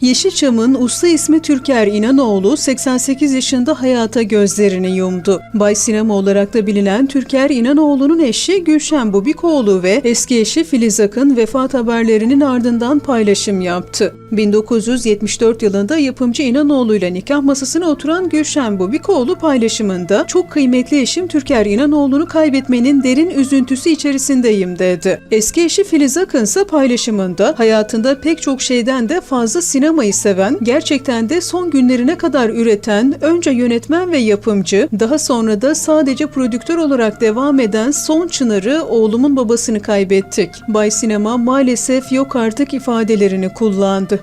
Yeşilçam'ın usta ismi Türker İnanoğlu 88 yaşında hayata gözlerini yumdu. Bay Sinema olarak da bilinen Türker İnanoğlu'nun eşi Gülşen Bubikoğlu ve eski eşi Filiz Akın vefat haberlerinin ardından paylaşım yaptı. 1974 yılında yapımcı İnanoğlu ile nikah masasına oturan Gülşen Bubikoğlu paylaşımında çok kıymetli eşim Türker İnanoğlu'nu kaybetmenin derin üzüntüsü içerisindeyim dedi. Eski eşi Filiz Akın ise paylaşımında hayatında pek çok şeyden de fazla sinemayı seven, gerçekten de son günlerine kadar üreten, önce yönetmen ve yapımcı, daha sonra da sadece prodüktör olarak devam eden son çınarı oğlumun babasını kaybettik. Bay Sinema maalesef yok artık ifadelerini kullandı.